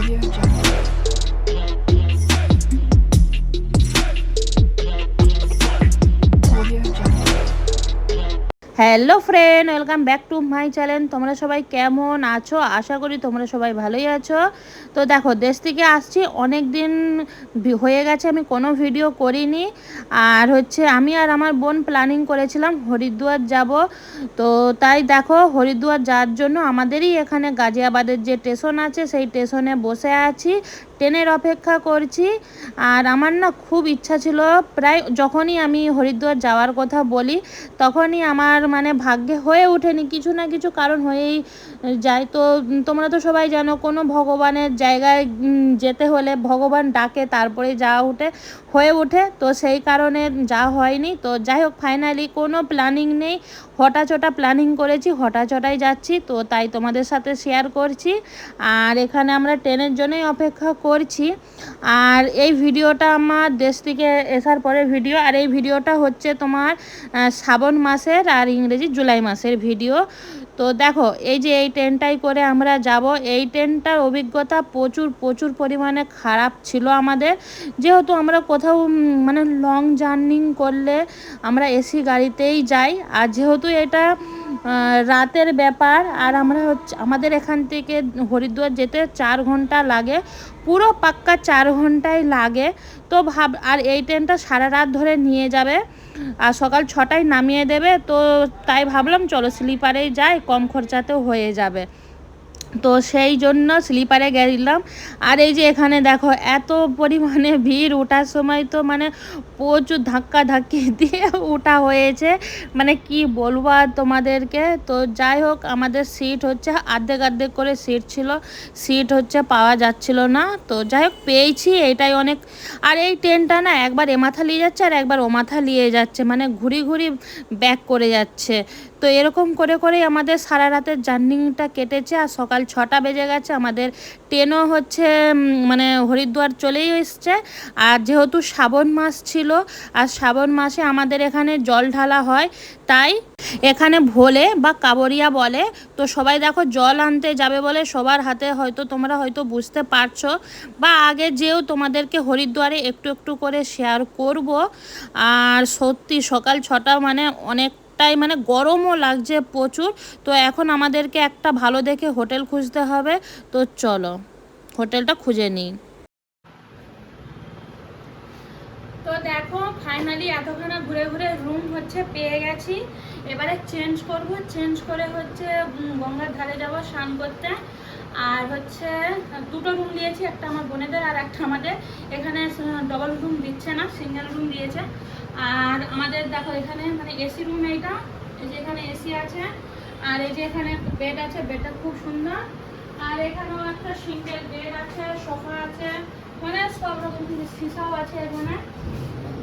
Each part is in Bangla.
Audio Jungle. Hello friend, welcome back to my channel. তোমরা সবাই কেমন আছো? আশা করি তোমরা সবাই ভালোই আছো। তো দেখো, দেশ থেকে আসছি। অনেক দিন হয়ে গেছে, আমি কোনো ভিডিও করিনি। আর হচ্ছে, আমি আর আমার বোন প্ল্যানিং করেছিলাম হরিদ্বার যাব। তো তাই দেখো, হরিদ্বার যাওয়ার জন্য আমাদেরই এখানে গাজিয়াবাদের যে স্টেশন আছে, সেই স্টেশনে বসে আছি। ট্রেনের অপেক্ষা করছি। আর আমার না খুব ইচ্ছা ছিল, প্রায় যখনই আমি হরিদ্বার যাওয়ার কথা বলি, তখনই আমার মানে ভাগ্যে হয়ে ওঠেনি। কিছু না কিছু কারণ হয়েই যায় তো তোমরা তো সবাই জানো, কোনো ভগবানের জায়গায় যেতে হলে ভগবান ডাকে তারপরে যাওয়া উঠে, হয়ে ওঠে। তো সেই কারণে যা হয়নি। তো যাই হোক ফাইনালি কোনো প্ল্যানিং নেই। হঠাচটা প্ল্যানিং করেছি হঠাচটাই যাচ্ছি। তো তাই তোমাদের সাথে শেয়ার করছি। আর এখানে আমরা ট্রেনের জন্যই অপেক্ষা করছি। আর এই ভিডিওটা আমার দেশ থেকে আসার পরে ভিডিও। আর এই ভিডিওটা হচ্ছে তোমার শ্রাবণ মাসের আর ইংরেজি জুলাই মাসের ভিডিও। তো দেখো, এই যে এই ট্রেনটাই করে আমরা যাব, এই ট্রেনটার অভিজ্ঞতা প্রচুর প্রচুর পরিমাণে খারাপ ছিল আমাদের। যেহেতু আমরা কোথাও মানে লং জার্নিং করলে আমরা এসি গাড়িতেই যাই, আর যেহেতু এটা রাতের ব্যাপার আর আমরা হচ্ছে, আমাদের এখান থেকে হরিদ্বার যেতে চার ঘণ্টা লাগে, পুরো পাক্কা চার ঘন্টায় লাগে। তো ভাব, আর এই ট্রেনটা সারা রাত ধরে নিয়ে যাবে, আর সকাল ছটায় নামিয়ে দেবে। তো তাই ভাবলাম, চলো স্লিপারেই যাই, কম খরচাতেও হয়ে যাবে। তো সেই জন্য স্লিপারে গেলাম। আর এই যে এখানে দেখো, এত পরিমাণে ভিড়, ওঠার সময় তো মানে প্রচুর ধাক্কা ধাক্কি দিয়ে ওঠা হয়েছে। মানে কি বলব আর তোমাদেরকে? তো যাই হোক, আমাদের সিট হচ্ছে, আর্ধেক আর্ধেক করে সিট ছিল। সিট হচ্ছে পাওয়া যাচ্ছিল না। তো যাই হোক, পেয়েছি, এটাই অনেক। আর এই ট্রেনটা না একবার এ মাথা নিয়ে যাচ্ছে আর একবার ও মাথা নিয়ে যাচ্ছে। মানে ঘুরি ঘুরি ব্যাক করে যাচ্ছে। তো এরকম করে করেই আমাদের সারা রাতের জার্নিংটা কেটেছে আর সকাল ছটা বেজে গেছে। আমাদের ট্রেনও হচ্ছে মানে হরিদ্বার চলেই এসছে। আর যেহেতু শ্রাবণ মাস ছিল, আর শ্রাবণ মাসে আমাদের এখানে জল ঢালা হয়, তাই এখানে ভোলে বা কাবরিয়া বলে। তো সবাই দেখো জল আনতে যাবে বলে সবার হাতে হয়তো তোমরা হয়তো বুঝতে পারছ। বা আগে যেও তোমাদেরকে হরিদ্বারে একটু একটু করে শেয়ার করব। আর সত্যি সকাল ছটা মানে অনেক টাই মানে গরমও লাগছে প্রচুর। তো এখন আমাদেরকে একটা ভালো দেখে হোটেল খুঁজতে হবে। তো চলো, হোটেলটা খুঁজে নিই। তো দেখো ফাইনালি এতখানা ঘুরে ঘুরে রুম হচ্ছে, পেয়ে গেছি। এবারে চেঞ্জ করব। চেঞ্জ করে হচ্ছে গঙ্গার ধারে যাব স্নান করতে। আর হচ্ছে দুটো রুম দিয়েছি, একটা আমার বোনেদের আর একটা আমাদের। এখানে ডবল রুম দিচ্ছে না সিঙ্গেল রুম দিয়েছে। আর আমাদের দেখো এখানে মানে এসি রুম এইটা, এই যে এখানে এসি আছে, আর এই যে এখানে বেড আছে বেডটা খুব সুন্দর। আর এখানেও একটা সিঙ্গেল বেড আছে সোফা আছে মানে সব রকম সিসাও আছে এখানে।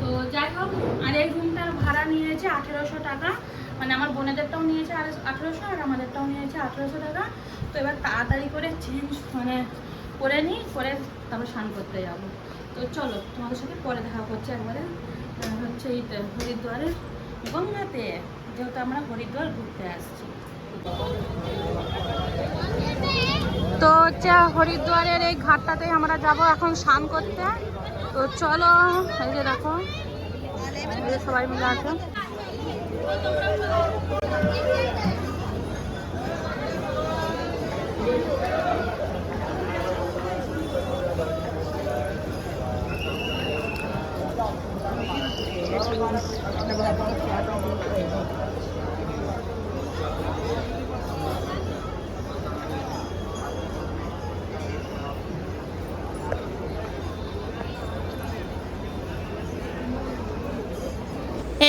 তো যাই হোক, আর এই রুমটার ভাড়া নিয়েছে আঠেরোশো টাকা। মানে আমার বোনেদেরটাও নিয়েছে আঠেরোশো আর আমাদেরটাও নিয়েছে আঠেরোশো টাকা। তো এবার তাড়াতাড়ি করে চেঞ্জ মানে করে নিই করে তারপর স্নান করতে যাব। তো চলো, তোমাদের সাথে পরে দেখা করছে একবারে। হচ্ছে এই হরিদ্বারের গঙ্গাতে, যেহেতু আমরা হরিদ্বার ঘুরতে আসছি। তো হচ্ছে হরিদ্বারের এই ঘাটটাতে আমরা যাব এখন স্নান করতে। তো চলো, এই যে দেখো। সবাই মিলে আছে Thank you.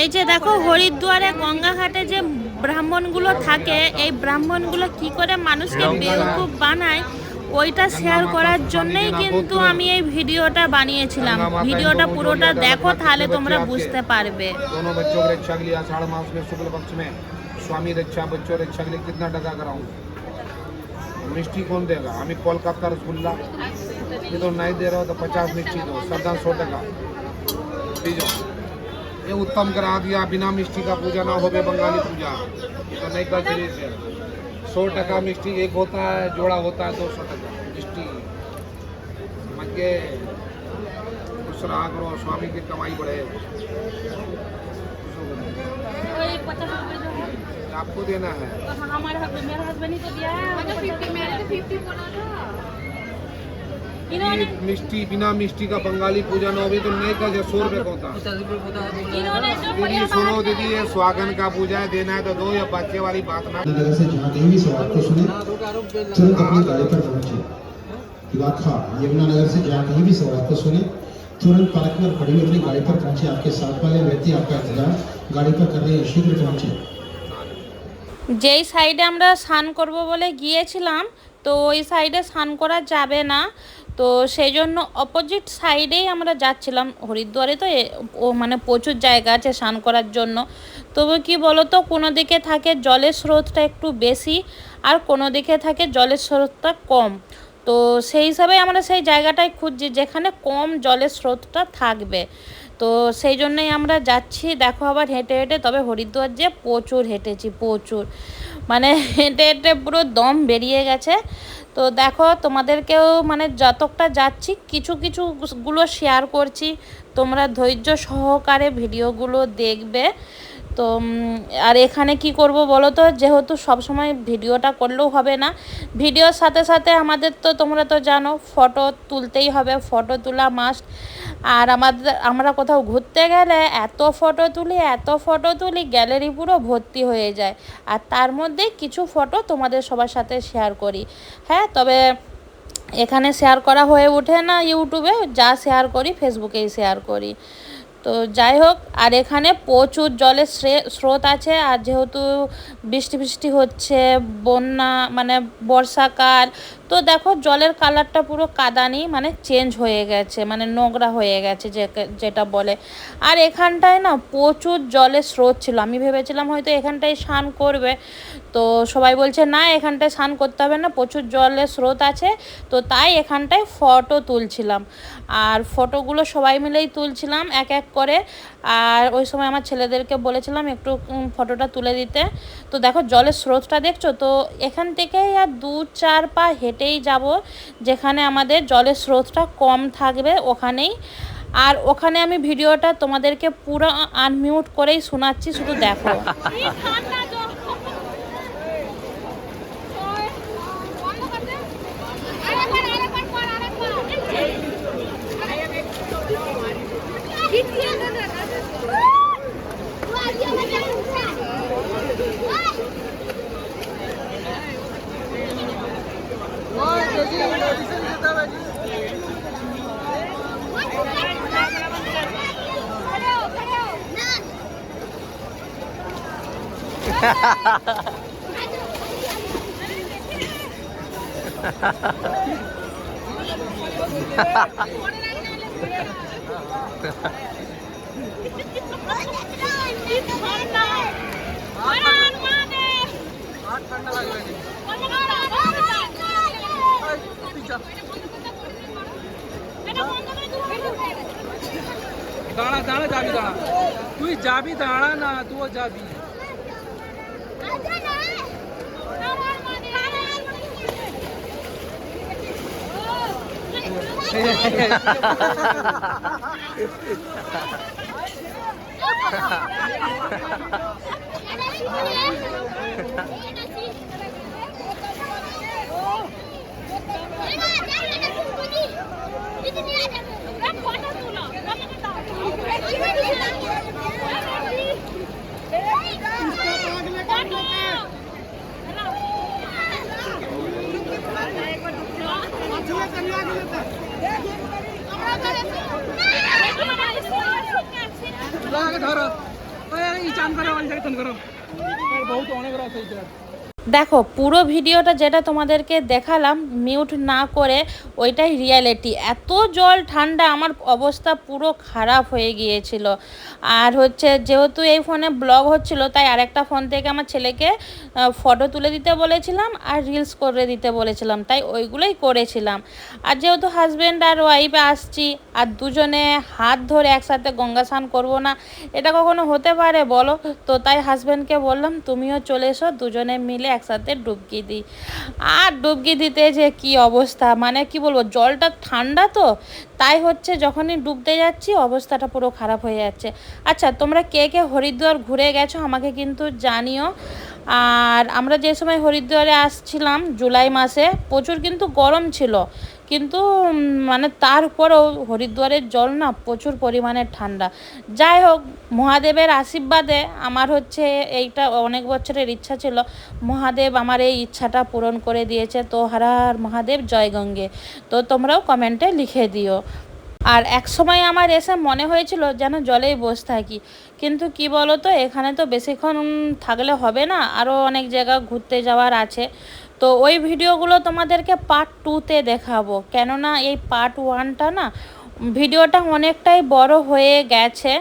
এই যে দেখো হরিদ্বারে গঙ্গাঘাটে যে ব্রাহ্মণগুলো থাকে এই ব্রাহ্মণগুলো কি করে মানুষকে বেউকুফ বানায় ওইটা শেয়ার করার জন্যই কিন্তু আমি এই ভিডিওটা বানিয়েছিলাম ভিডিওটা পুরোটা দেখো তাহলে তোমরা বুঝতে পারবে दोनों बच्चों की रक्षा के लिए आषाढ़ मास में शुक्ल पक्ष में स्वामी रक्षा बच्चों रक्षा के लिए कितना टका कराऊं मिष्टी कौन देगा हमें कोलकाता रसगुल्ला ये तो नहीं दे रहा हो तो पचास मिष्टी दो सरदार सौ टका दीजो ये उत्तम करा दिया बिना मिष्टी का पूजा ना हो गए बंगाली पूजा। तो नहीं कर शरीर सौ टका मिष्टी एक होता है जोड़ा होता है दो सौ टका मिष्टी। खुश रहा करो स्वामी की कमाई बढ़े। है। आपको देना है। तो हमारे हस्बैंड मेरे हस्बैंड ही तो दिया है। इन्होंने ये मिष्टी बिना मिष्टी का बंगाली पूजन हो भी तो नहीं कर सौ रुपए को होता इन्होंने जो दीदी सुनो दीदी ये स्वागन का पूजा है देना है तो दो या बच्चे वाली बात ना नगर से जहाँ कहीं भी सवाल को सुने तुरंत अपनी गाड़ी पर पहुंचे इलाका यमुनानगर से जहाँ कहीं भी सवाल को सुने तुरंत पार्क में खड़ी हुई अपनी गाड़ी पर पहुंचे आपके साथ वाले व्यक्ति आपका इंतजार गाड़ी पर कर रहे हैं शीघ्र पहुंचे যেই সাইডে আমরা স্নান করব বলে গিয়েছিলাম তো ওই সাইডে স্নান করা যাবে না তো সেই জন্য অপোজিট সাইডেই আমরা যাচ্ছিলাম হরিদ্বারে তো ও মানে প্রচুর জায়গা আছে স্নান করার জন্য। তবে কি বলো তো কোনো দিকে থাকে জলের স্রোতটা একটু বেশি আর কোনো দিকে থাকে জলের স্রোতটা কম। তো সেই হিসাবে আমরা সেই জায়গাটাই খুঁজছি যেখানে কম জলের স্রোতটা থাকবে। তো সেই জন্যই আমরা যাচ্ছি, দেখো আবার হেঁটে হেঁটে, তবে হরিদ্বার যে প্রচুর হেঁটেছি, প্রচুর। মানে হেঁটে হেঁটে পুরো দম বেরিয়ে গেছে। তো দেখো, তোমাদেরকেও মানে যতটা যাচ্ছি, কিছু কিছু গুলো শেয়ার করছি। তোমরা ধৈর্য সহকারে ভিডিওগুলো দেখবে। তো আর এখানে কি করব বলো তো? যেহেতু সবসময় ভিডিওটা করলেও হবে না। ভিডিওর সাথে সাথে আমাদের তো তোমরা তো জানো, ফটো তুলতেই হবে, ফটো তোলা মাস্ট আর আমাদের, আমরা কোথাও ঘুরতে গেলে এত ফটো তুলি, এত ফটো তুলি গ্যালারি পুরো ভর্তি হয়ে যায়। আর তার মধ্যে কিছু ফটো তোমাদের সবার সাথে শেয়ার করি। হ্যাঁ তবে এখানে শেয়ার করা হয়ে ওঠে না ইউটিউবে, যা শেয়ার করি ফেসবুকেই শেয়ার করি। তো যাই হোক, আর এখানে প্রচুর জলের স্রোত আছে, আর যেহেতু বৃষ্টি বৃষ্টি হচ্ছে, বন্যা মানে বর্ষাকাল তো দেখো জলের কালারটা পুরো কাদানি মানে চেঞ্জ হয়ে গেছে মানে নোংরা হয়ে গেছে যে যেটা বলে। আর এখানটায় না প্রচুর জলের স্রোত ছিল। আমি ভেবেছিলাম হয়তো এখানটায় স্নান করবে। তো সবাই বলছে, না, এখানটায় স্নান করতে হবে না, প্রচুর জলের স্রোত আছে। তো তাই এখানটায় ফটো তুলছিলাম। আর ফটোগুলো সবাই মিলেই তুলছিলাম, এক এক করে। আর ওই সময় আমার ছেলেদেরকে বলেছিলাম একটু ফটোটা তুলে দিতে। তো দেখো জলের স্রোতটা দেখছ? তো এখান থেকেই আর দু, চার পা হেঁটেই যাব, যেখানে আমাদের জলের স্রোতটা কম থাকবে ওখানেই। আর ওখানে আমি ভিডিওটা তোমাদেরকে পুরো আনমিউট করেই শোনাচ্ছি, শুধু দেখো। দাঁড়া দাঁড়া যাবি দাঁড়া তুই যাবি দাঁড়া না তুইও যাবি এই চান জায়গায় করো। বহুত অনেক রাত দেখো, পুরো ভিডিওটা যেটা তোমাদেরকে দেখালাম মিউট না করে ওইটাই রিয়ালিটি এত জল, ঠান্ডা, আমার অবস্থা পুরো খারাপ হয়ে গিয়েছিল। আর হচ্ছে, যেহেতু এই ফোনে ব্লগ হচ্ছিল, তাই আরেকটা ফোন থেকে আমার ছেলেকে ফটো তুলে দিতে বলেছিলাম আর রিলস করে দিতে বলেছিলাম। তাই ওইগুলোই করেছিলাম। আর যেহেতু হাজব্যান্ড আর ওয়াইফে আসছি, আর দুজনে হাত ধরে একসাথে গঙ্গা স্নান করব না, এটা কখনো হতে পারে বলো? তো তাই হাজব্যান্ডকে বললাম, তুমিও চলে এসো, দুজনে মিলে একসাথে ডুবকি দিই। আর ডুবকি দিতে যে কি অবস্থা? মানে কি বলব, জলটা ঠান্ডা তো, তাই হচ্ছে যখনই ডুবতে যাচ্ছি অবস্থাটা পুরো খারাপ হয়ে যাচ্ছে। আচ্ছা তোমরা কে কে হরিদ্বার ঘুরে গেছো আমাকে কিন্তু জানিও। আর আমরা যে সময় হরিদ্বারে আসছিলাম জুলাই মাসে, প্রচুর কিন্তু গরম ছিল। কিন্তু মানে তারপরেও হরিদ্বারের জল না প্রচুর পরিমাণে ঠান্ডা। যাই হোক, মহাদেবের আশীর্বাদে আমার হচ্ছে এইটা অনেক বছরের ইচ্ছা ছিল। মহাদেব আমার এই ইচ্ছাটা পূরণ করে দিয়েছে। তো হারার মহাদেব, জয় গঙ্গে। তো তোমরাও কমেন্টে লিখে দিও। আর এক সময় আমার এসে মনে হয়েছিল যেন জলেই বসে থাকি। কিন্তু কি বলো তো এখানে তো বেশিক্ষণ থাকলে হবে না। আরও অনেক জায়গা ঘুরতে যাওয়ার আছে। তো ওই ভিডিওগুলো তোমাদেরকে পার্ট টুতে দেখাবো। কেননা এই পার্ট ওয়ানটা না, ভিডিওটা অনেকটাই বড় হয়ে গেছে।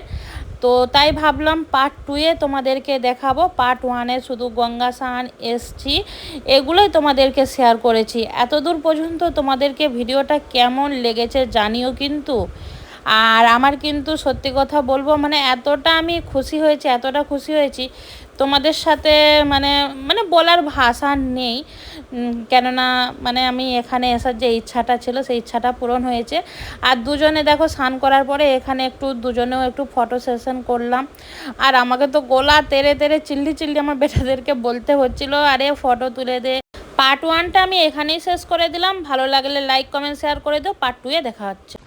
তো তাই ভাবলাম পার্ট টুয়ে তোমাদেরকে দেখাবো। পার্ট ওয়ানে শুধু গঙ্গা স্নান এসছি, এগুলোই তোমাদেরকে শেয়ার করেছি। এত দূর পর্যন্ত তোমাদেরকে ভিডিওটা কেমন লেগেছে জানিও কিন্তু। আর আমার কিন্তু সত্যি কথা বলব মানে এতটা আমি খুশি হয়েছি, এতটা খুশি হয়েছি তোমাদের সাথে মানে মানে বলার ভাষা নেই কেননা মানে আমি এখানে আসার যে ইচ্ছাটা ছিল, সেই ইচ্ছাটা পূরণ হয়েছে। আর দুজনে দেখো স্নান করার পরে এখানে একটু, দুজনেও একটু ফটো সেশন করলাম। আর আমাকে তো গোলা তেরে তেরে চিল্লি চিল্লি আমার বেটাদেরকে বলতে হচ্ছিল, আরে ফটো তুলে দে। পার্ট ওয়ানটা আমি এখানেই শেষ করে দিলাম। ভালো লাগলে লাইক কমেন্ট শেয়ার করে দিও। পার্ট টুয়ে দেখা হচ্ছে।